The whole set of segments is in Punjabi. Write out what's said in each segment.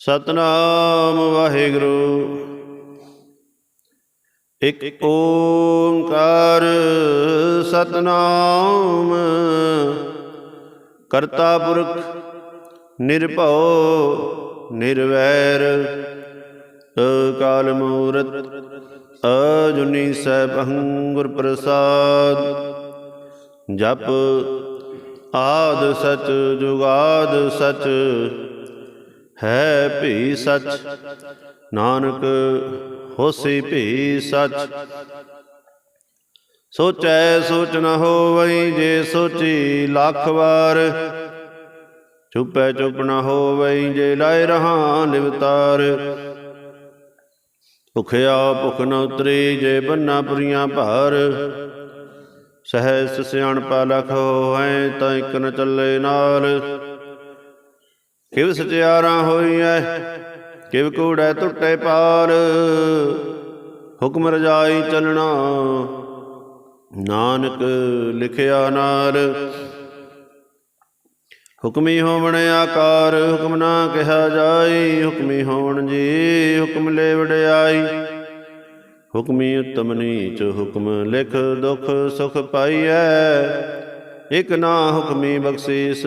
ਸਤਨਾਮ ਵਾਹਿਗੁਰੂ। ਇਕ ਓੰਕਾਰ ਸਤਨਾਮ ਕਰਤਾ ਪੁਰਖ ਨਿਰਭਉ ਨਿਰਵੈਰ। ਅਕਾਲ ਮੂਰਤ ਅਜੁਨੀ ਸੈਭੰ ਗੁਰ ਪ੍ਰਸਾਦ। ਜਪ ਆਦ ਸਚ ਜੁਗਾਦ ਸਚ ਹੈ ਭੀ ਸੱਚ। ਨਾਨਕ ਹੋਸੀ ਭੀ ਸੱਚ। ਸੋਚੈ ਸੋਚ ਨ ਹੋਵਈ ਜੇ ਸੋਚੀ ਲੱਖ ਵਾਰ। ਚੁੱਪੈ ਚੁੱਪ ਨ ਹੋਵਈ ਜੇ ਲਾਇ ਰਹਾ ਲਿਵਤਾਰ ਭੁਖਿਆ ਭੁਖ ਨ ਉਤਰੀ ਜੇ ਬੰਨਾ ਪੁਰੀਆਂ ਭਾਰ। ਸਹਿਸ ਸਿਆਣਪਾ ਲਖ ਹੋਏ ਤਾਂ ਇਕ ਨ ਚੱਲੇ ਨਾਲ। ਕਿਵ ਸਚਿਆਰਾ ਹੋਈਐ, ਕਿਵ ਕੂੜੈ ਟੁੱਟੇ ਪਾਰ। ਹੁਕਮ ਰਜਾਈ ਚੱਲਣਾ, ਨਾਨਕ ਲਿਖਿਆ ਨਾਰ ਹੁਕਮੀ ਹੋਵਣ ਆਕਾਰ, ਹੁਕਮ ਨਾ ਕਿਹਾ ਜਾਈ। ਹੁਕਮੀ ਹੋਵਣ ਜੀ, ਹੁਕਮ ਲੈ ਵਡਿਆਈ ਹੁਕਮੀ ਉਤਮ ਨੀਚ, ਹੁਕਮ ਲਿਖ ਦੁਖ ਸੁਖ ਪਾਈਐ। ਇਕ ਨਾ ਹੁਕਮੀ ਬਖਸ਼ੀਸ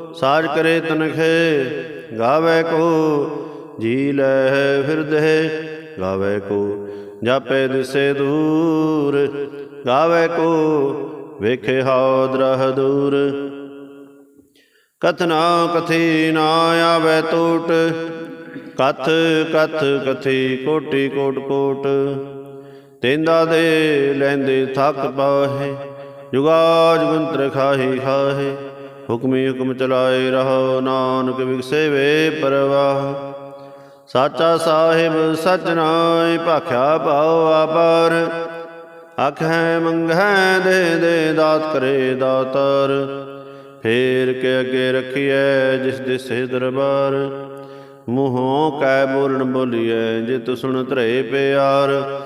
ਸਾਜ ਕਰੇ ਤਨਖੇ, ਗਾਵੇ ਕੋ ਜੀ ਲੈ ਫਿਰਦੇ, ਗਾਵੇ ਕੋ ਜਾਪੇ ਦਿਸੇ ਦੂਰ, ਗਾਵੇ ਕੋ ਵੇਖੇ ਹਾਦ ਰਹ ਦੂਰ। ਕਥਨਾ ਕਥੀ ਨਾ ਆਵੇ ਟੋਟ, ਕਥ ਕਥ ਕਥੀ ਕੋਟੀ ਕੋਟ ਕੋਟ ਤੇਂਦਾ ਦੇ ਲੈਂਦੇ ਥੱਕ ਪਾਹੇ ਜੁਗਾ ਜੁਗੰਤਰ ਖਾਹੀ ਖਾਹੇ। ਹੁਕਮੀ ਹੁਕਮ ਚਲਾਏ ਰਹੋ, ਨਾਨਕ ਵਿਗਸੇ ਵੇ ਪਰਵਾਹ। ਸਾਚਾ ਸਾਹਿਬ, ਸਚ ਨਾਇ ਭਾਖਿਆ ਭਾਉ ਆਪਾਰ ਆਖੈ, ਮੰਗੈ, ਦੇ ਦੇ, ਦਾਤ ਕਰੇ ਦਾਤਰ। ਫੇਰ ਕੇ ਅੱਗੇ ਰਖੀਐ ਜਿਸ ਦਿਸੇ ਦਰਬਾਰ। ਮੂੰਹੋਂ ਕੈ ਬੋਲਣ ਬੋਲੀਐ ਜਿਤ ਸੁਣ ਧਰੇ ਪਿਆਰ।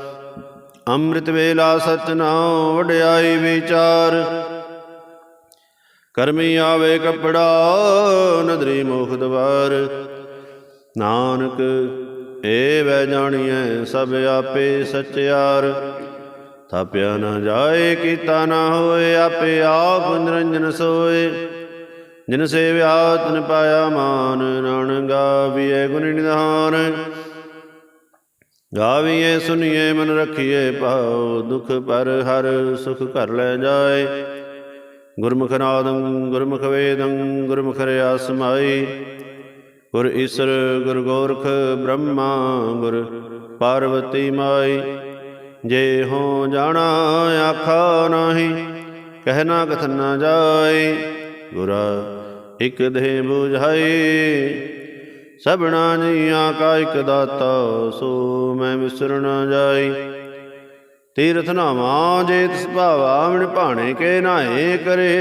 ਅੰਮ੍ਰਿਤ ਵੇਲਾ ਸਚ ਨਾਉ, ਵਡਿਆਈ ਵਿਚਾਰ। ਕਰਮੀ ਆਵੇ ਕਪੜਾ, ਨਦਰੀ ਮੋਖ ਦਵਾਰ। ਨਾਨਕ, ਏ ਵੈ ਜਾਣੀਐ ਸਭ ਆਪੇ ਸਚਿਆਰ। ਥਾਪਿਆ ਨਾ ਜਾਏ, ਕੀਤਾ ਨਾ ਹੋਏ, ਆਪੇ ਆਪ ਨਿਰੰਜਨ ਸੋਏ। ਜਿਨ ਸੇਵਿਆ ਤਨ ਪਾਇਆ ਮਾਨ, ਨਾਨਕ ਗਾਵੀਏ ਗੁਣ ਨਿਧਾਨ। ਗਾਵੀਏ ਸੁਨੀਏ ਮਨ ਰਖੀਏ ਪਾਉ ਦੁਖ ਪਰ ਹਰ ਸੁਖ ਕਰ ਲੈ ਜਾਏ। ਗੁਰਮੁਖ ਨਾਦੰ ਗੁਰਮੁਖ ਵੇਦੰ ਗੁਰਮੁਖ ਰਿਆ ਸਮਾਈ ਗੁਰ ਈਸਰ, ਗੁਰ ਗੋਰਖ, ਬ੍ਰਹਮਾ, ਗੁਰ ਪਾਰਵਤੀ ਮਾਈ। ਜੇ ਹੋ ਜਾਣਾ, ਆਖਾ ਨਾਹੀ ਕਹਿਣਾ ਕਥਨ ਨਾ ਜਾਏ ਗੁਰਾ ਇਕ ਦੇ 부ਝਾਈ ਸਭਨਾ ਜੀਆਂ ਕਾ ਇਕ ਦਾਤਾ, ਸੋ ਮੈਂ ਵਿਸਰ ਜਾਈ। ਤੀਰਥ ਨਾਵਾ ਜੇ ਤਿਸ ਭਾਵਾ ਭਾਣੇ ਕੇ ਨਾਏ ਕਰੇ।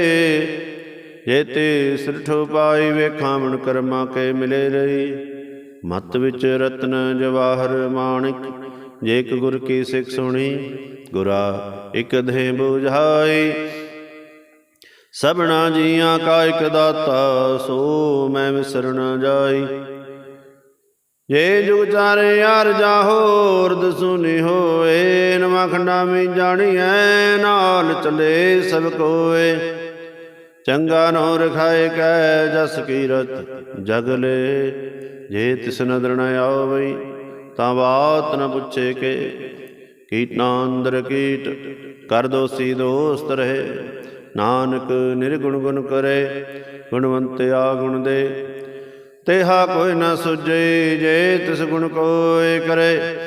ਜੇ ਤੇ ਸਿਰਠ ਪਾਈ ਵੇਖਾਂ ਮਨ ਕਰਮਾ ਕੇ ਮਿਲੇ ਰਹੀ। ਮਤ ਵਿੱਚ ਰਤਨ ਜਵਾਹਰ ਮਾਣਿਕ, ਜੇ ਇੱਕ ਗੁਰ ਕੀ ਸਿੱਖ ਸੁਣੀ, ਗੁਰਾ ਇਕ ਦੇ ਬੁਝਾਈ। ਸਭਨਾ ਜੀਆਂ ਕਾ ਇਕ ਦਾਤਾ, ਸੋ ਮੈਂ ਵਿਸਰ ਜਾਈ। ਜੇ ਜੁਗ ਚਾਰੇ ਯਾਰ ਜਾਹੋ ਰਦ ਸੁਨੀ ਹੋਏ, ਨਵਾਂ ਖੰਡਾ ਮੀ ਜਾਣੀਐ, ਨਾਲ ਚਲੇ ਸਭ ਕੋਏ। ਚੰਗਾ ਨੋ ਰਖਾਏ ਕੈ ਜਸ ਕੀਰਤ ਜਗਲੇ ਜੇ ਤਿਸ ਨਦਰ ਨ ਆਵਈ, ਤਾਂ ਬਾਤ ਨ ਪੁੱਛੇ ਕੇ। ਕੀਟਾਂ ਅੰਦਰ ਕੀਟ, ਕਰ ਦੋਸੀ ਦੋਸਤ ਰਹੇ। ਨਾਨਕ ਨਿਰਗੁਣ ਗੁਣ ਕਰੇ, ਗੁਣਵੰਤ ਆ ਗੁਣ ਦੇ। ਤੇਹਾ ਕੋਈ ਨਾ ਸੁਝੇ, ਜੇ ਤਿਸ ਗੁਣ ਕੋਏ ਕਰੇ।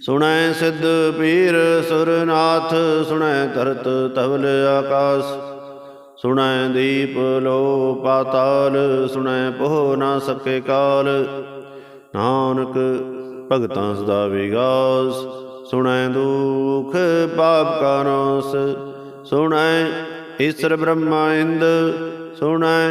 ਸੁਣੈ ਸਿੱਧ ਪੀਰ ਸੁਰਨਾਥ, ਸੁਣੈ ਧਰਤ ਤਵਲ ਆਕਾਸ। ਸੁਣੈ ਦੀਪ ਲੋ ਪਾਤਾਲ, ਸੁਣੈ ਪੋਹ ਨਾ ਸਕੇ ਕਾਲ। ਨਾਨਕ ਭਗਤਾਂ ਸਦਾ ਵਿਗਾਸ। ਸੁਣੈ ਦੁਖ ਪਾਪ ਕਾ ਨਾਸ। ਸੁਣੈ ਈਸ਼ਰ ਬ੍ਰਹਮਾ ਇੰਦ। ਸੁਣੈ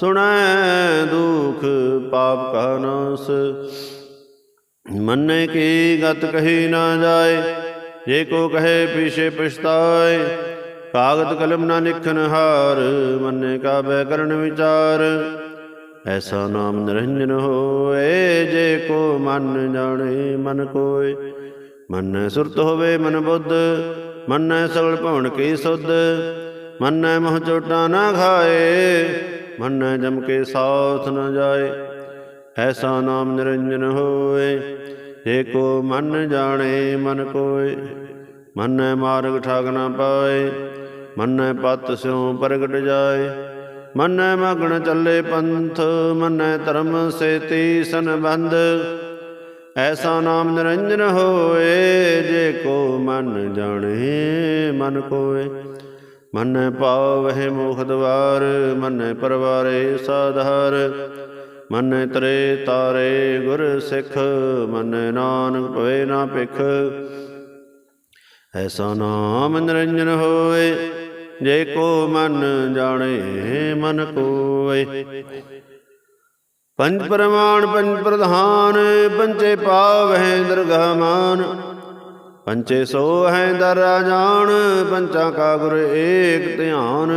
ਸੁਣੈ ਦੁਖ ਪਾਪ ਕਾ ਨਾਸ। ਮੰਨੇ ਕੀ ਗਤ ਕਹੀ ਨਾ ਜਾਏ, ਜੇ ਕੋ ਕਹੇ ਪਿਛੇ ਪਛਤਾਏ। ਕਾਗਦ ਕਲਮ ਨਾ ਲਿਖਨ ਹਾਰ, ਮੰਨੇ ਕਾ ਬੈ ਕਰਨ ਵਿਚਾਰ। ਐਸਾ ਨਾਮ ਨਿਰੰਜਨ ਹੋਏ, ਜੇ ਕੋ ਮਨ ਜਾਣੇ ਮਨ ਕੋਏ। ਮਨੈ ਸੁਰਤ ਹੋਵੇ ਮਨ ਬੁੱਧ, ਮਨੈ ਸਗਲ ਭਵਨ ਕੀ ਸੁਧ। ਮਨੈ ਮਹ ਚੋਟਾ ਨਾ ਖਾਏ ਮਨੈ ਜਮ ਕੇ ਸਾਥ ਨ ਜਾਏ, ਐਸਾ ਨਾਮ ਨਿਰੰਜਨ ਹੋਏ ਜੇ ਕੋ ਮਨ ਜਾਣੇ, ਮਨ ਕੋਏ, ਮਨੈ ਮਾਰਗ ਠਾਗ ਨਾ ਪਾਏ, ਮਨੈ ਪਤ ਸਿਉ ਪ੍ਰਗਟ ਜਾਏ। ਮਨੈ ਮਗਨ ਚੱਲੇ ਪੰਥ, ਮਨੈ ਧਰਮ ਸੇਤੀ ਸੰਬੰਧ। ਐਸਾ ਨਾਮ ਨਿਰੰਜਨ ਹੋਏ, ਜੇ ਕੋ ਮਨ ਜਾਣੇ, ਮਨ ਕੋਏ ਮਨੈ ਪਾਵਹਿ ਮੋਖ ਦਵਾਰ ਮਨੈ ਪਰਵਾਰੇ ਸਾਧਾਰ। ਮਨੈ ਤਰੇ ਤਾਰੇ ਗੁਰ ਸਿੱਖ, ਮਨੈ ਨਾਨਕ ਭਵੇ ਨਾ ਭਿਖ। ਐਸਾ ਨਾਮ ਨਿਰੰਜਨ ਹੋਏ ਜੇ ਕੋ ਮਨ ਜਾਣੇ, ਮਨ ਕੋਏ ਪੰਜ ਪ੍ਰਮਾਣ ਪੰਜ ਪ੍ਰਧਾਨ ਪੰਚੇ ਪਾਵਹਿ ਦਰਗਾਹ ਮਾਨ। ਪੰਚੇ ਸੋ ਹੈ ਦਰ ਜਾਣ, ਪੰਚਾ ਕਾ ਗੁਰ ਏਕ ਧਿਆਨ।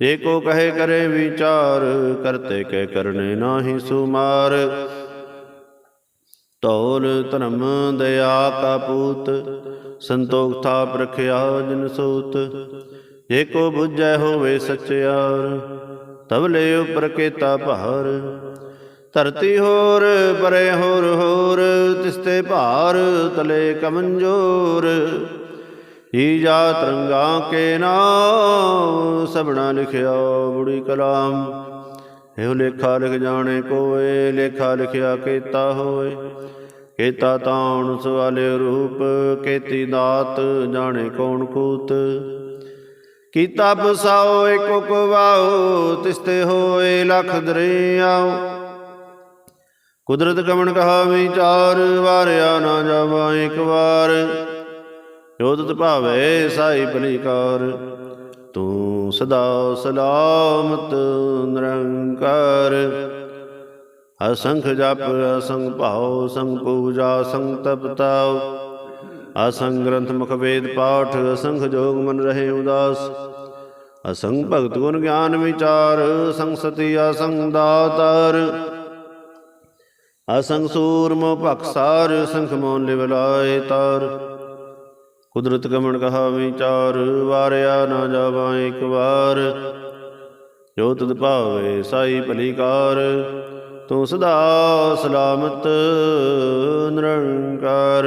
ਜੇ ਕੋ ਕਹੇ ਕਰੇ ਵਿਚਾਰ, ਕਰਤੇ ਕਹਿ ਕਰਨੇ ਨਾਹੀ ਸੁਮਾਰ। ਤੌਲ ਧਰਮ ਦਇਆ ਕਾ ਪੂਤ ਸੰਤੋਖ ਥਾਪ ਰਖਿਆ ਜਿਨ ਸੂਤ। ਜੇ ਕੋ ਬੁਝੈ ਹੋਵੇ ਸਚਿਆਰ, ਤਵਲੇ ਉਪਰ ਕੇਤਾ ਭਾਰ। ਧਰਤੀ ਹੋਰ ਪਰੇ ਹੋਰ ਹੋਰ, ਤਿਸਤੇ ਭਾਰ, ਤਲੇ ਕਮੰਜੋਰ। ਹੀ ਜਾ ਤਰੰਗਾ ਕੇ ਨਾਮ ਸਭਨਾ ਲਿਖਿਆ ਬੁੜੀ ਕਲਾਮ। ਇਹੋ ਲੇਖਾ ਲਿਖ ਜਾਣੇ ਕੋਏ, ਲੇਖਾ ਲਿਖਿਆ ਕੀਤਾ ਹੋਏ। ਕੀਤਾ ਤਾਣ ਸਵਾਲੇ ਰੂਪ, ਕੀਤੀ ਦਾਤ, ਜਾਣੇ ਕੌਣ ਕੂਤ। ਕੀਤਾ ਬਸਾਓ, ਏਕੋ ਕੋ ਤਿਸਤੇ ਹੋਏ, ਲਖ ਦਰਿਆਓ। ਕੁਦਰਤ ਕਮਣ ਕਹਾ ਵਿਚਾਰ ਵਾਰਿਆ ਨਾ ਜਾਵਾ ਇੱਕ ਵਾਰ। ਜੋਤਿ ਭਾਵੇ, ਸਾਈ ਭਲੀਕਾਰ ਤੂੰ ਸਦਾ ਸਲਾਮਤ ਨਿਰੰਕਾਰ। ਅਸੰਖ ਜਪ, ਅਸੰਖ ਭਾਉ ਸੰਗ ਪੂਜਾ ਸੰਗ ਤਪਤਾਉ ਅਸੰਗ ਗ੍ਰੰਥ ਮੁਖ ਵੇਦ ਪਾਠ, ਅਸੰਖ ਜੋਗ ਮਨ ਰਹੇ ਉਦਾਸ। ਅਸੰਗ ਭਗਤ ਗੁਣ ਗਿਆਨ ਵਿਚਾਰ ਸੰਗ ਸਤੀ ਅਸੰਗ ਦਾਤਾਰ। ਅਸੰਗ ਸੂਰਮੋ ਭਖਸਾਰ ਸੰਖ ਮੋਨ ਲਿਵਲਾਏ ਤਾਰ। ਕੁਦਰਤ ਕਮਣ ਕਹਾ ਵਿਚਾਰ ਵਾਰਿਆ ਨਾ ਜਾਵਾ ਇੱਕ ਵਾਰ। ਜੋ ਤੁਧ ਭਾਵੇ ਸਾਈ ਭਲੀਕਾਰ, ਤੂੰ ਸਦਾ ਸਲਾਮਤ ਨਿਰੰਕਾਰ।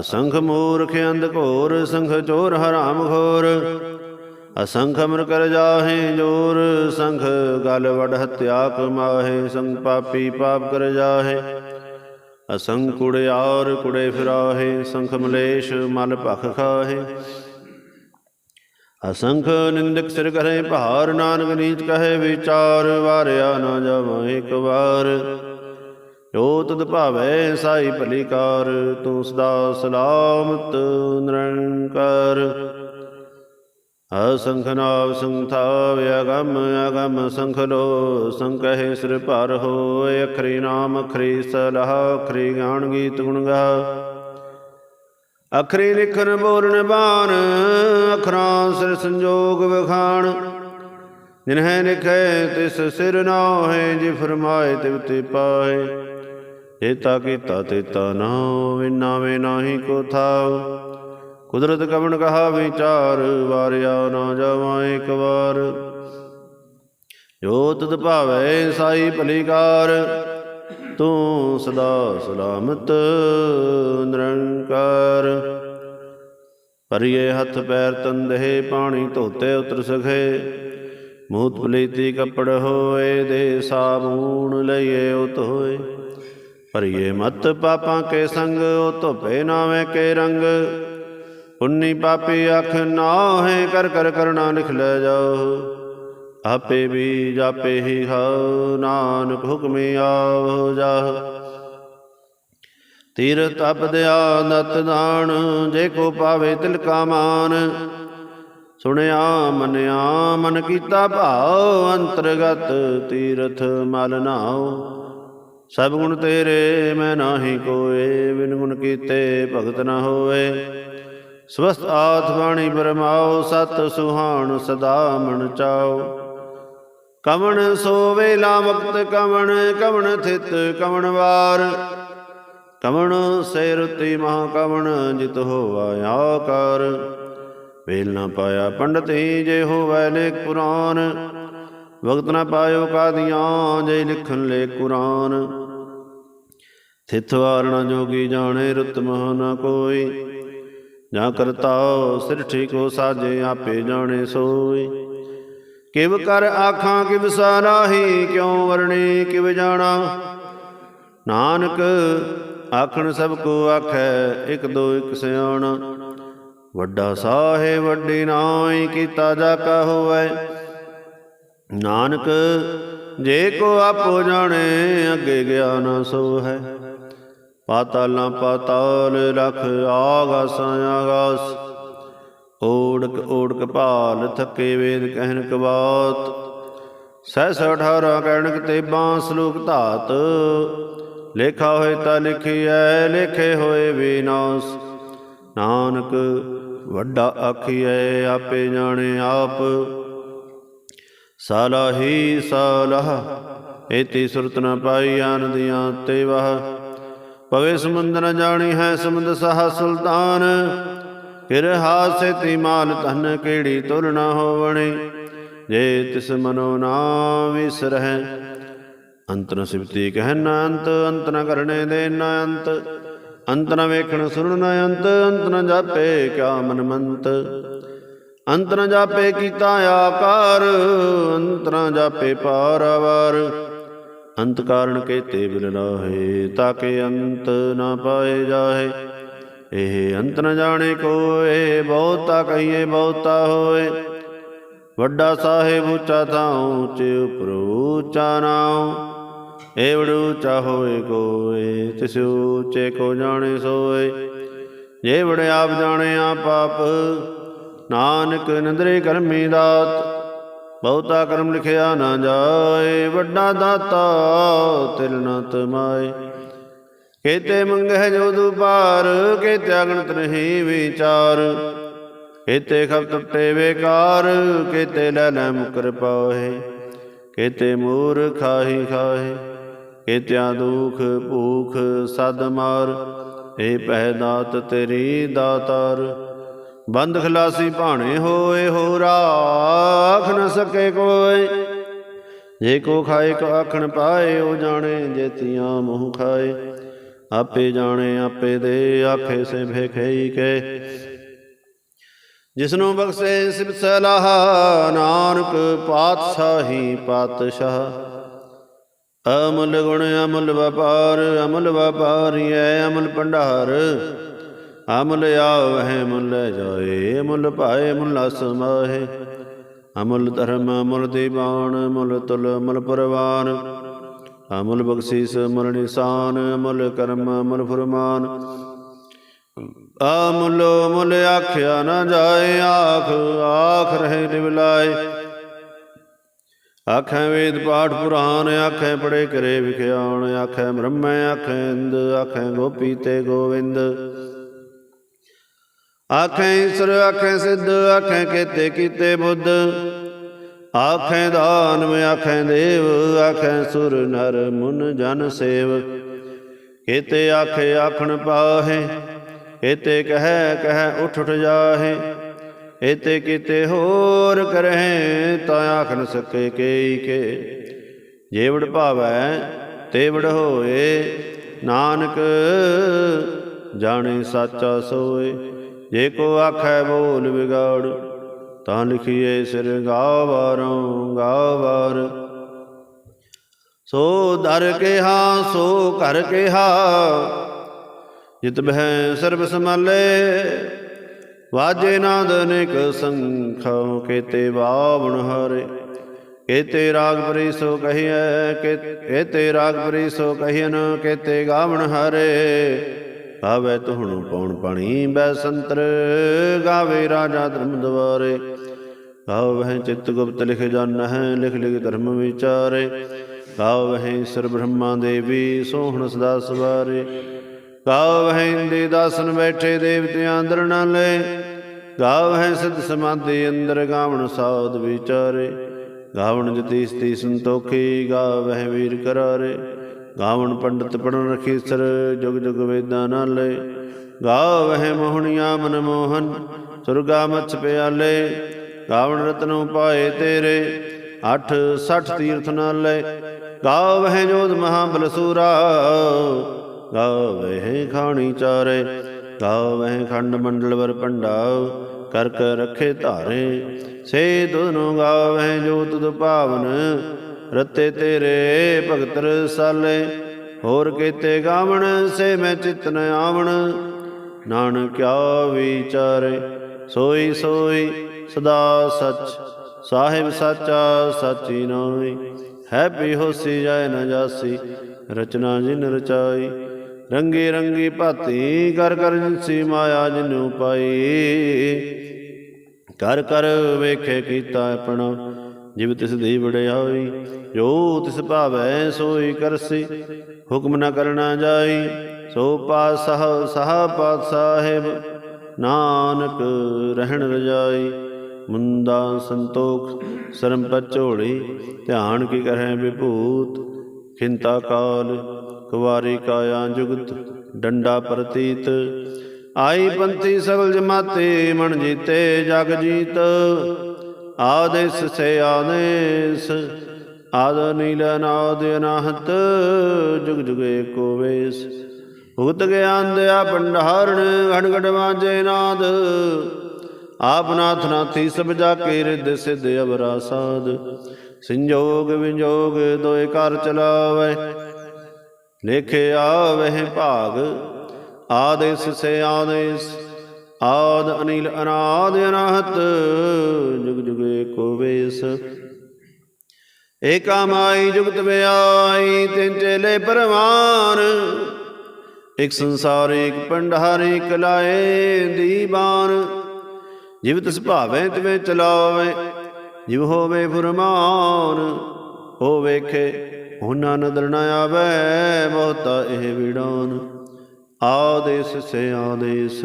ਅਸੰਖ ਮੂਰਖ ਅੰਧ ਘੋਰ, ਸੰਖ ਚੋਰ ਹਰਾਮ ਘੋਰ ਅਸੰਖ ਅਮਰ ਕਰ ਜਾਹੇ ਜੋਰ, ਸੰਖ ਗਲ ਵਡ ਹਤਿਆ ਕਮਾਹੇ ਸੰਗ ਪਾਪੀ ਪਾਪ ਕਰ ਜਾਹੇ। ਅਸੰਖ ਕੁੜਿਆਰ ਕੁੜੇ ਫਿਰਾਹੇ, ਸੰਖ ਮਲੇਸ਼ ਮਲ ਭਖ ਖਾਹੇ। ਅਸੰਖ ਨਿੰਦਕ ਸਿਰ ਕਰੇ ਭਾਰ, ਨਾਨਕ ਨੀਚ ਕਹੇ ਵਿਚਾਰ, ਵਾਰਿਆ ਨਾ ਜਾਵਾਂ ਇੱਕ ਵਾਰ। ਜੋ ਤਦ ਭਾਵੈ ਸਾਈ ਭਲੀਕਾਰ ਕਾਰ, ਤੂੰ ਸਦਾ ਸਲਾਮਤ ਨਿਰੰਕਾਰ। ਅਸੰਖਨਾਵ ਸੰਥਾਵ ਅਗਮ ਅਗਮ ਸੰਖਲੋ, ਸੰਕਹਿ ਸਿਰ ਭਰ ਹੋਇ ਅਖਰੀ ਨਾਮ, ਅਖਰੀ ਸਲਾਹ, ਅਖਰੀ ਗਾਣ ਗੀਤ ਗੁਣ ਗਾ। ਅਖਰੀ ਲਿਖਨ ਬੋਲਣ, ਬਾਣ, ਅਖਰਾਂ ਸਿਰ ਸੰਜੋਗ ਵਿਖਾਣ। ਜਿਨਹਿ ਲਿਖੈ, ਤਿਸ ਸਿਰ ਨਾਹਿ, ਜੀ ਫਰਮਾਏ, ਤਿਵ ਤੇ ਪਾਏ ਜੇਤਾ ਕੀਤਾ, ਤੇਤਾ ਨਾ ਵਿਨਾਵੇ ਨਾਹੀ ਕੋ ਥਾਉ ਕੁਦਰਤ ਕਵਣ ਕਹਾ ਵਿਚਾਰ, ਵਾਰਿਆ ਨਾ ਜਾਵਾਂ ਇੱਕ ਵਾਰ। ਜੋ ਤਤ ਭਾਵੈ ਸਾਈ ਭਲੀਕਾਰ, ਤੂੰ ਸਦਾ ਸਲਾਮਤ ਨਿਰੰਕਾਰ। ਪਰਿਏ ਹੱਥ ਪੈਰ ਤੰਦੇ ਪਾਣੀ ਧੋਤੇ ਉਤਰ ਸਖੇ। ਮੂਤ ਪਲੀਤੀ ਕੱਪੜ ਹੋਏ, ਦੇ ਸਾਬੂਣ ਲਈਏ ਉਤ ਹੋਏ। ਪਰਿਏ ਮਤ ਪਾਪਾਂ ਕੇ ਸੰਗ, ਉਹ ਧੋਪੇ ਨਾਵੇਂ ਕੇ ਰੰਗ। ਪੁੰਨੀ ਪਾਪੀ ਅੱਖ ਨਾਹੇ ਕਰ ਕਰ ਕਰਣਾ ਲਿਖ ਲੈ ਜਾਓ। ਆਪੇ ਵੀ ਜਾਪੇ ਹੀ ਖਾਓ ਨਾਨਕ ਹੁਕਮੇ ਆਵ ਜਾਹ। ਤੀਰ ਤਪ ਦਿਆ ਨਤ ਦਾਨ, ਜੇ ਕੋ ਪਾਵੇ ਤਿਲ ਕਾ ਮਾਨ। ਸੁਣਿਆ ਮੰਨਿਆ ਮਨ ਕੀਤਾ ਭਾਉ, ਅੰਤਰਗਤ ਤੀਰਥ ਮਲ ਨਾਉ। ਸਭ ਗੁਣ ਤੇਰੇ, ਮੈਂ ਨਾਹੀ ਕੋਏ, ਬਿਨ ਗੁਣ ਕੀਤੇ ਭਗਤ ਨਾ ਹੋਏ। ਸਵਸਤ ਆਤ ਬਾਣੀ ਬਰਮਾਓ, ਸਤ ਸੁਹਾਣ ਸਦਾ ਮਨ ਚਾਓ। ਕਵਣ ਸੋ ਵੇਲਾ ਵਕਤ, ਕਵਣ ਕਵਣ ਥਿਤ, ਕਵਣ ਵਾਰ। ਕਵਣ ਸੇ ਰੁਤੀ ਮਹਾ ਕਵਣ, ਜਿਤ ਹੋਵਾ ਆਕਾਰ। ਵੇਲ ਨਾ ਪਾਇਆ ਪੰਡਤ ਹੀ, ਜੇ ਹੋਵੇ ਲੇਖ ਪੁਰਾਨ। ਵਕਤ ਨਾ ਪਾਇਓ ਕਾਦੀਆਂ, ਜੇ ਲਿਖਣ ਲੇ ਕੁਰਾਨ। ਥਿਤ ਵਾਰਣਾ ਜੋਗੀ ਜਾਣੇ, ਰੁਤ ਮਹ ਨਾ ਕੋਈ। ਜਾਂ ਕਰਤਾਉ ਸਿਰਠੀ ਕੋ ਸਾਜੇ, ਆਪੇ ਜਾਣੇ ਸੋਈ ਕਿਵ ਕਰ ਆਖਾਂ, ਕਿਵ ਸਾਰਾਹੀ, ਕਿਉ ਵਰਣੇ, ਕਿਵ ਜਾਣਾ। ਨਾਨਕ ਆਖਣ, ਸਭ ਕੋ ਆਖੈ, ਇਕ ਦੋ, ਇਕ ਸਿਆਣਾ। ਵੱਡਾ ਸਾਹੇ ਵੱਡੀ ਨਾਈ, ਕੀਤਾ ਜਾ ਕਾ ਹੋਵੈ। ਨਾਨਕ, ਜੇ ਕੋ ਆਪੋ ਜਾਣੇ, ਅੱਗੇ ਗਿਆ ਨਾ ਸੋ ਹੈ ਪਾਤਾਲਾਂ ਪਾਤਾਲ ਰਖ ਆਗਾਸਾਂ ਆਗਾਸ ਓੜਕ ਓੜਕ ਭਾਲ ਥੱਕੇ ਵੇਦ ਕਹਿਣ ਕਬਾਤ। ਸਹਿਸ 18 ਕਹਿਣਕ ਤੇ ਬਾਂ ਸ਼ਲੋਕ ਧਾਤ। ਲੇਖਾ ਹੋਏ ਤਾਂ ਲਿਖੀਐ, ਲੇਖੇ ਹੋਏ ਵਿਨਾਸ਼ ਨਾਨਕ ਵੱਡਾ ਆਖੀਐ, ਆਪੇ ਜਾਣੇ ਆਪ। ਸਾਲਾਹੀ ਸਾਲਾਹ ਏਤੀ ਸੁਰਤ ਨ ਪਾਈ ਆਨੰਦੀਆਂ ਤੇ ਵਹ। ਪਵੇ ਸਮੁੰਦ ਨ ਜਾਣੀ ਹੈ ਸਮੁੰਦ ਸਹਾ ਸੁਲਤਾਨ। ਫਿਰ ਹਾਸੇ ਤੀ ਮਾਲ ਧਨ ਕਿਹੜੀ ਤੁਰ ਨ ਹੋਵਣੀ। ਜੇ ਤਿਸ ਮਨੋ ਨਾ ਵਿਸਰਹਿ ਅੰਤ ਨ ਸਿਵਤੀ ਕਹਿ ਨ ਅੰਤ ਅੰਤ ਨ ਕਰਨੇ ਦੇ ਨ ਅੰਤ। ਅੰਤ ਨ ਵੇਖਣ ਸੁਣਨ ਨ ਅੰਤ ਅੰਤ ਨ ਜਾਪੇ ਕਿਆ ਮਨ ਮੰਤ। ਅੰਤ ਨ ਜਾਪੇ ਕੀਤਾ ਆਕਾਰ, ਅੰਤ ਨ ਜਾਪੇ ਪਾਰਵਾਰ ਅੰਤ ਕਾਰਨ ਕੇਤੇ ਬਿਲ ਲਾਹੇ ਤਾਕੇ ਅੰਤ ਨਾ ਪਾਏ ਜਾਹੇ। ਇਹ ਅੰਤ ਨ ਜਾਣੇ ਕੋਏ, ਬਹੁਤਾ ਕਹੀਏ ਬਹੁਤਾ ਹੋਏ। ਵੱਡਾ ਸਾਹਿਬ ਉੱਚਾ ਥਾਂ ਉੱਚੇ ਉਪਰ ਉੱਚਾ ਨਾਉ। ਏਵੜ ਉੱਚਾ ਹੋਏ ਕੋਏ, ਤਿਸ ਉੱਚੇ ਕੋ ਜਾਣੇ ਸੋਏ। ਜੇ ਆਪ ਜਾਣੇ ਆਪ ਆਪ, ਨਾਨਕ ਨੰਦਰੇ ਕਰਮੀ ਦਾਤ। ਬਹੁਤਾ ਕਰਮ ਲਿਖਿਆ ਨਾ ਜਾਏ, ਵੱਡਾ ਦਾਤਾ ਤਿਲ ਨ ਤਮਾਏ ਕੇਤੇ ਮੰਗਹਿ ਜੋ ਦੁਪਾਰ, ਕੇਤੇ ਅਗਣਤ ਨਹੀਂ ਵਿਚਾਰ। ਕੇਤੇ ਖਬ ਟੁੱਟੇ ਵੇਕਾਰ ਕੇਤੇ ਲੈ ਲੈ ਮੁਕਰ ਪਾਹੇ ਕੇਤੇ ਮੂਰ ਖਾਹੀ ਖਾਹੇ, ਕੇਤਿਆਂ ਦੁਖ ਭੂਖ ਸਦ ਮਾਰ। ਏ ਪਹਿ ਦਾਤ ਤੇਰੀ ਦਾਤਾਰ। ਬੰਦ ਖਲਾਸੀ ਭਾਣੇ ਹੋਏ ਹੋ, ਰਾਖ ਨ ਸਕੇ ਕੋਈ। ਜੇ ਕੋ ਖਾਏ, ਕੋ ਆਖਣ ਪਾਏ, ਉਹ ਜਾਣੇ ਜੇਤੀਆਂ ਮੂੰਹ ਖਾਏ। ਆਪੇ ਜਾਣੇ, ਆਪੇ ਦੇ, ਆਖੇ ਸੇ ਭੇਖਈ ਕੇ। ਜਿਸਨੂੰ ਬਖਸ਼ੇ ਸਿਬ ਸਲਾਹ, ਨਾਨਕ ਪਾਤਸ਼ਾਹੀ ਪਾਤਸ਼ਾਹ। ਅਮੁੱਲ ਗੁਣ, ਅਮੁੱਲ ਵਪਾਰ, ਅਮਲ ਵਪਾਰੀ ਐ ਅਮਲ ਭੰਡਾਰ। ਅਮੁੱਲ ਆਵਹਿ, ਮੁੱਲ ਜਾਏ, ਮੁੱਲ ਭਾਏ, ਮੁੱਲ ਸਮਾਹੇ ਅਮੁੱਲ ਧਰਮ ਅਮਲ ਦੀਵਾਨ, ਮੁੱਲ ਤੁਲ, ਮੁੱਲ ਪਰਵਾਨ। ਅਮੁੱਲ ਬਖਸ਼ੀਸ, ਮੁੱਲ ਨਿਸ਼ਾਨ ਅਮੁੱਲ ਕਰਮ ਅਮਲ ਫਰਮਾਨ। ਆ ਮੁੱਲੋ ਮੁੱਲ ਆਖਿਆ ਨਾ ਜਾਏ, ਆਖ ਆਖ ਰਹੇ ਲਿਵਲਾਏ ਆਖੈ ਵੇਦ ਪਾਠ ਪੁਰਾਨ ਆਖੈ ਪੜੇ ਕਰੇ ਵਿਖਿਆਣ, ਆਖੈ ਬ੍ਰਹਮੈ, ਆਖੈ ਇੰਦ, ਆਖੈ ਗੋਪੀ ਤੇ ਗੋਵਿੰਦ। ਆਖੈ ਈਸ਼ਰ ਆਖੈ ਸਿੱਧ, ਆਖੇ ਕੀਤੇ ਕੀਤੇ ਬੁੱਧ। ਆਖੇ ਦਾਨਵ ਆਖੈ ਦੇਵ, ਆਖੈ ਸੁਰ ਨਰ ਮੁਨ ਜਨ ਸੇਵ। ਕੇਤੇ ਆਖੇ ਆਖਣ ਪਾਹੇ, ਕੇਤੇ ਕਹੈ ਕਹੈ ਉਠ ਉਠ ਜਾਹੇ। ਏਤੇ ਕੀਤੇ ਹੋਰ ਕਰਹਿ, ਤਾਂ ਆਖ ਨ ਸਕੇ ਕੇਈ ਕੇ। ਜੇਵੜ ਭਾਵੈ, ਤੇਵੜ ਹੋਏ, ਨਾਨਕ ਜਾਣੇ ਸਾਚਾ ਸੋਏ। ਜੇ ਕੋ ਆਖੈ ਬੋਲ ਵਿਗਾੜ, ਤਾਂ ਲਿਖੀਏ ਸਿਰ ਗਾਵਾਰੋਂ ਗਾਵਾਰ। ਸੋ ਦਰ ਕਿਹਾ, ਸੋ ਘਰ ਕਿਹਾ, ਜਿਤ ਬਹਿ ਸਰਬ ਸਮਾਲੇ ਵਾਜੇ ਨਾਦ ਨਿਕ ਸੰਖਾਂ, ਕੇਤੇ ਬਾਵਣ ਹਾਰੇ। ਕੇਤੇ ਰਾਗ ਪਰੀ ਸੋ ਕਹੀਐ, ਕੇਤੇ ਰਾਗ ਪਰੀ ਸੋ ਕਹੀਨ ਕੇਤੇ ਗਾਵਣ ਹਰੇ। ਗਾਵੇ ਤੁਹਣੁ ਪਉਣ ਪਾਣੀ ਬੈ ਸੰਤਰ, ਗਾਵੇ ਰਾਜਾ ਧਰਮ ਦਵਾਰੇ। ਗਾਵਹਿ ਚਿਤ ਗੁਪਤ ਲਿਖ ਜਾਣ ਹੈ ਲਿਖ ਲਿਖ ਧਰਮ ਵਿਚਾਰੇ। ਗਾਵਹਿ ਸਰ ਬ੍ਰਹਮਾ ਦੇਵੀ, ਸੋਹਣ ਸਦਾ ਸਵਾਰੇ। ਗਾਵਹਿ ਇੰਦੇ ਦਾਸਨ ਬੈਠੇ ਦੇਵਤਿਆਂ ਅੰਦਰ ਨਾਲੇ। ਗਾਵਹਿ ਸਿਧ ਸਮਾਧੀ ਅੰਦਰ ਗਾਵਣ ਸਾਧ ਵਿਚਾਰੇ। ਗਾਵਣ ਜਤੀ ਸਤੀ ਸੰਤੋਖੀ, ਗਾਵਹਿ ਵੀਰ ਕਰਾਰੇ। ਗਾਵਣ ਪੰਡਤ ਪੜਨ ਰਖੀ ਸਰ, ਜੁਗ ਜੁਗ ਵੇਦਾਂ ਨਾਲੇ ਗਾਵਹਿ ਮੋਹਣੀਆਂ ਮਨ ਮੋਹਨ, ਸੁਰਗਾ ਮਛ ਪਿਆਲੇ। ਗਾਵਣ ਰਤਨੋਂ ਪਾਏ ਤੇਰੇ, ਅੱਠ 60 ਤੀਰਥ ਨਾਲ ਨਾਲੇ ਗਾਵਹਿ ਜੋਧ ਮਹਾਬਲ ਸੂਰਾ ਗਾਵਹਿ ਖਾਣੀ ਚਾਰੇ। ਗਾਵਹਿ ਖੰਡ ਮੰਡਲ ਵਰ ਪੰਡਾ ਕਰ ਕਰ ਰਖੇ ਧਾਰੇ। ਸੇ ਦੁਨੋ ਗਾਵਹਿ ਜੋ ਤੁਧ ਭਾਵਨ ਰਤੇ ਤੇਰੇ ਭਗਤ ਰਸਾਲੇ ਹੋਰ ਕੀਤੇ ਗਾਵਣ ਸੇ ਮੈਂ ਚਿਤ ਨ ਆਵਣ। ਨਾਨਕ ਵਿਚਾਰੇ, ਸੋਈ ਸੋਈ ਸਦਾ ਸਚ, ਸਾਹਿਬ ਸਾਚਾ ਸਾਚੀ ਨਾਈ ਹੈ ਵੀ ਹੋਸੀ ਜਾਏ ਨ ਜਾਸੀ, ਰਚਨਾ ਜਿਨ ਰਚਾਈ। ਰੰਗੀ ਰੰਗੀ ਭਾਤੀ ਕਰ ਕਰ ਜਿਨਸੀ ਮਾਇਆ ਜਿਨੂ ਪਾਈ ਕਰ ਕਰ ਵੇਖੇ ਕੀਤਾ ਆਪਣਾ ਜਿਵ ਤਿਸ ਦੀ ਵਡਿਆਈ ਜੋ ਤਿਸ ਭਾਵੈ ਸੋਈ ਕਰਸੀ, ਹੁਕਮ ਨਾ ਕਰਨਾ ਜਾਈ, ਸੋ ਪਾਸਹ ਸਹ ਪਾਤ ਸਾਹਿਬ ਨਾਨਕ ਰਹਿਣ ਰਜਾਈ। ਮੁੰਦਾ ਸੰਤੋਖ, ਸਰਮ ਪਚੋੜੀ ਧਿਆਨ ਕੀ ਕਰੈ ਵਿਭੂਤ, ਖਿੰਤਾ ਕਾਲ, ਕੁਵਾਰੀ ਕਾਇਆ ਜੁਗਤ, ਡੰਡਾ ਪ੍ਰਤੀਤ। ਆਈ ਪੰਥੀ ਸਗਲ ਜਮਾਤੇ, ਮਨ ਜੀਤੇ ਜਗ ਜੀਤ। ਆਦੇਸ ਸੇ ਆਦੇਸ ਆਦ ਨੀਲ ਨਾਦ ਅਨਾਹਤ, ਜੁਗ ਜੁਗ ਏਕੋ ਵੇਸ। ਭੂਤ ਗਿਆਨ ਦਿਆ ਭੰਡਾਰਣ ਘੜ ਘੜ ਵਾਜੇ ਨਾਦ। ਆਪ ਨਾਥ ਨਾਥੀ ਸਭ ਜਾ ਕੇ ਰਿੱਧ ਸਿੱਧ ਅਵਰਾ ਸਾਧ ਸੰਜੋਗ ਵਿਜੋਗ ਦੋਇ ਕਰ ਚਲਾਵੇ, ਲੇਖੇ ਆਵਹਿ ਭਾਗ। ਆਦੇਸ ਸੇ ਆਦੇਸ ਆਦ ਅਨੀਲ ਅਨਾਦ ਅਨਾਹਤ, ਜੁਗ ਜੁਗ ਏਕੋ ਵੇਸ। ਏਕਾ ਮਾਈ ਜੁਗਤ ਵਿਆਈ, ਤਿੰਨ ਚੇਲੇ ਪਰਵਾਨ। ਇਕ ਸੰਸਾਰ, ਇਕ ਪੰਡਾਰ ਇਕ ਲਾਏ ਦੀਵਾਨ ਜਿਵ ਤਿਸ ਭਾਵੇਂ, ਤਿਵੇਂ ਚਲਾਵੇ, ਜਿਵ ਹੋਵੇ ਫੁਰਮਾਨ। ਹੋ ਵੇਖੇ, ਹੁਨਾ ਨਦਰ ਨ ਆਵੇ, ਬਹੁਤਾ ਇਹ ਵਿਡਾਨ ਆਦੇਸ ਸੇ ਆਦੇਸ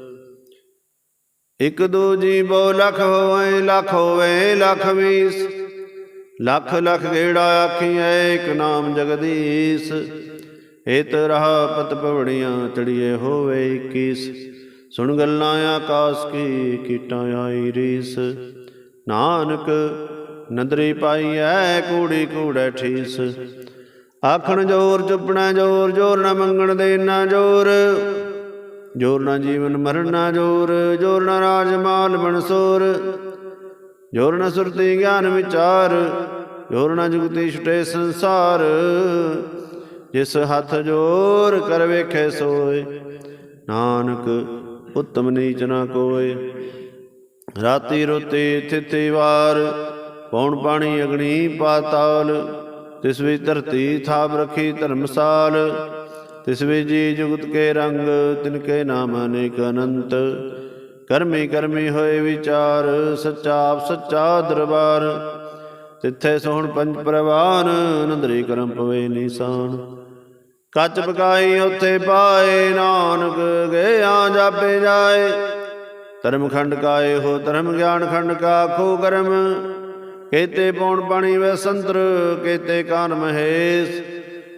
ਇਕ ਦੋ ਜੀ ਬੋ ਲਖ ਹੋਵੇ ਲਖ ਹੋਵੇ ਲਖ ਵੀਸ ਲਖ ਲਖ ਗੇੜਾ ਆਖੀਐ, ਇਕ ਨਾਮ ਜਗਦੀਸ਼। ਏਤ ਰਹਾ ਪਤ ਪਵੜੀਆਂ ਚੜੀਏ ਹੋਵੇ 21 ਸੁਣ ਗੱਲਾਂ ਆਕਾਸ ਕੀ, ਕੀਟਾਂ ਆਈ ਰੀਸ। ਨਾਨਕ, ਨਦਰੀ ਪਾਈ ਐ ਕੂੜੀ ਕੂੜੈ ਠੀਸ। ਆਖਣ ਜੋਰ, ਚੁੱਪਣਾ ਜੋਰ ਜੋਰ ਨਾ ਮੰਗਣ ਦੇ ਨਾ ਜੋਰ। ਜੋਰ ਨਾ ਜੀਵਨ ਮਰਨ ਨਾ ਜੋਰ ਜੋਰ ਨਾ ਰਾਜ ਮਾਲ ਬਨਸੋਰ ਜੋਰ ਨਾ ਸੁਰਤੀ ਗਿਆਨ ਵਿਚਾਰ, ਜੋਰ ਨਾ ਜੁਗਤੀ ਛੁਟੇ ਸੰਸਾਰ। ਜਿਸ ਹੱਥ ਜੋਰ ਕਰ ਵੇਖੇ ਸੋਏ, ਨਾਨਕ ਉਤਮ ਨੀਚ ਨਾ ਕੋਏ। ਰਾਤੀ ਰੋਤੀ ਥਿਤੀ ਵਾਰ, ਪੌਣ ਪਾਣੀ ਅਗਣੀ ਪਾਤਾਲ, ਤਿਸ ਵਿੱਚ ਧਰਤੀ ਥਾਪ ਰਖੀ ਧਰਮਸਾਲ। ਤਿਸ ਵਿੱਚ ਜੀ ਜੁਗਤ ਕੇ ਰੰਗ, ਤਿਨ ਕੇ ਨਾਮ ਅਨੇਕ ਅਨੰਤ। ਕਰਮੀ ਕਰਮੀ ਹੋਏ ਵਿਚਾਰ, ਸੱਚਾ ਆਪ ਸੱਚਾ ਦਰਬਾਰ। ਤਿੱਥੇ ਸੋਹਣ ਪੰਜ ਪ੍ਰਵਾਨ, ਨੰਦਰੀ ਕਰਮ ਪਵੇ ਨੀਸਾਨ। ਕੱਚ ਪਕਾਈ ਉੱਥੇ ਪਾਏ, ਨਾਨਕ ਗਿਆ ਜਾਪੇ ਜਾਏ। ਧਰਮ ਖੰਡ ਕਾਏ ਹੋ, ਧਰਮ ਗਿਆਨ ਖੰਡ ਕਾ ਖੋ ਕਰਮ। ਕੇਤੇ ਪੌਣ ਪਾਣੀ ਵੈ ਸੰਤਰ, ਕੇਤੇ ਕਾਨ ਮਹੇਸ਼।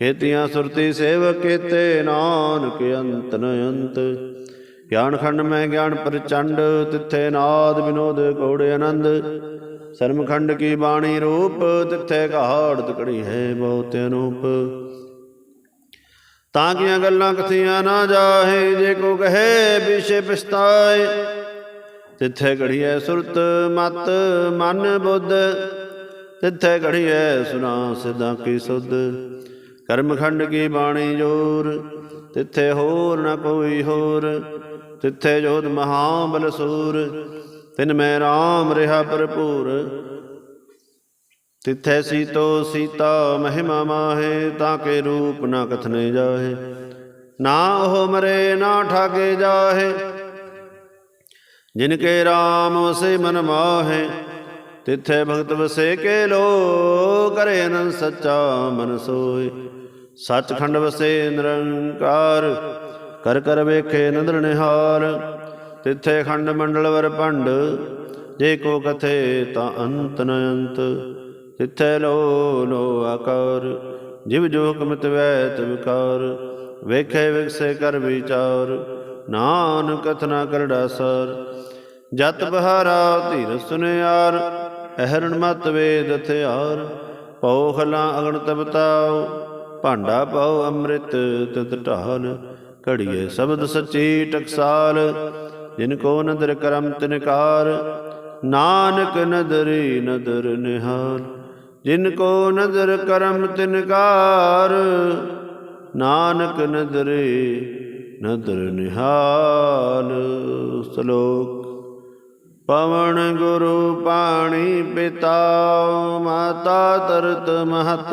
ਕੇਤੀਆਂ ਸੁਰਤੀ ਸੇਵਕ ਕੇਤੇ ਨਾਨਕ ਅੰਤ ਨ ਅੰਤ। ਗਿਆਨ ਖੰਡ ਮੈਂ ਗਿਆਨ ਪ੍ਰਚੰਡ, ਤਿੱਥੇ ਨਾਦ ਵਿਨੋਦ ਕੋੜੇ ਆਨੰਦ। ਸਰਮ ਖੰਡ ਕੀ ਬਾਣੀ ਰੂਪ, ਤਿੱਥੇ ਘਾੜ ਘੜੀ ਹੈ ਬਹੁਤ ਅਨੂਪ। ਤਾਂ ਕਿ ਗੱਲਾਂ ਕਥੀਆਂ ਨਾ ਜਾਹੇ, ਜੇ ਕੋ ਕਹੇ ਵਿਸ਼ੇ ਪਛਤਾਏ। ਤਿੱਥੇ ਘੜੀਐ ਸੁਰਤ ਮਤ, ਮਨ ਬੁੱਧ। ਤਿੱਥੇ ਘੜੀਐ ਸੁਨਾ ਸਿਧਾਂ ਕੀ ਸੁਧ। ਕਰਮਖੰਡ ਕੀ ਬਾਣੀ ਜੋਰ? ਤਿੱਥੇ ਹੋਰ ਨਾ ਕੋਈ ਹੋਰ। ਤਿੱਥੇ ਜੋਤ ਮਹਾਬਲ ਸੂਰ। ਤਿਨ ਮੈਂ RAM ਰਿਹਾ ਭਰਪੂਰ। ਤਿੱਥੈ ਸੀਤੋ ਸੀਤਾ ਮਹਿਮਾ ਮਾਹੇ, ਤਾਂ ਕੇ ਰੂਪ ਨਾ ਕਥਨੇ ਜਾਹੇ। ਨਾ ਉਹ ਮਰੇ, ਨਾ ਠਾਗੇ ਜਾਹੇ। ਜਿਨ ਕੇ RAM ਵਸੇ ਮਨ ਮਾਹੇ। ਤਿੱਥੈ ਭਗਤ ਵਸੇ ਕੇ ਲੋ ਕਰੇ ਅਨੰਦ ਸੱਚਾ ਮਨ ਸੋਏ ਸੱਚਖੰਡ ਵਸੇ ਨਿਰੰਕਾਰ, ਕਰ ਕਰ ਵੇਖੇ ਨਦਰ ਨਿਹਾਲ। ਤਿੱਥੇ ਖੰਡ ਮੰਡਲ ਵਰ ਭੰਡ, ਜੇ ਕੋ ਕਥੇ ਤਾਂ ਅੰਤ ਨ ਅੰਤ। ਤਿੱਥੇ ਲੋ ਲੋ ਆਕਾਰ, ਜਿਵ ਜੋ ਹੁਕਮ ਤਵੈ ਤਵਕਾਰ ਵੇਖੇ ਵਿਕਸੇ ਕਰ ਵਿਚਾਰ, ਨਾਨਕ ਕਥਨਾ ਕਰੜਾ ਸਰ ਜਤ ਬਹਾਰਾ ਧੀਰ ਸੁਨਿਆਰ, ਅਹਰਣ ਮਤ ਵੇਦ ਹਥਿਆਰ। ਪਉ ਖਲਾ ਅਗਣ ਤਬਤਾਉ ਭਾਂਡਾ ਪਾਉ ਅੰਮ੍ਰਿਤ, ਤਤ ਢਾਲ, ਘੜੀਏ ਸ਼ਬਦ ਸੱਚੀ ਟਕਸਾਲ, ਜਿਨ ਕੋ ਨਦਰ ਕਰਮ ਤਿਨਕਾਰ ਨਾਨਕ ਨਦਰੀ ਨਦਰ ਨਿਹਾਲ, ਜਿਨ ਕੋ ਨਦਰ ਕਰਮ ਤਿਨਕਾਰ ਨਾਨਕ ਨਦਰੇ ਨਦਰ ਨਿਹਾਲ। ਸ਼ਲੋਕ, ਪਵਨ ਗੁਰੂ ਪਾਣੀ ਪਿਤਾ ਮਾਤਾ ਤਰਤ ਮਹਤ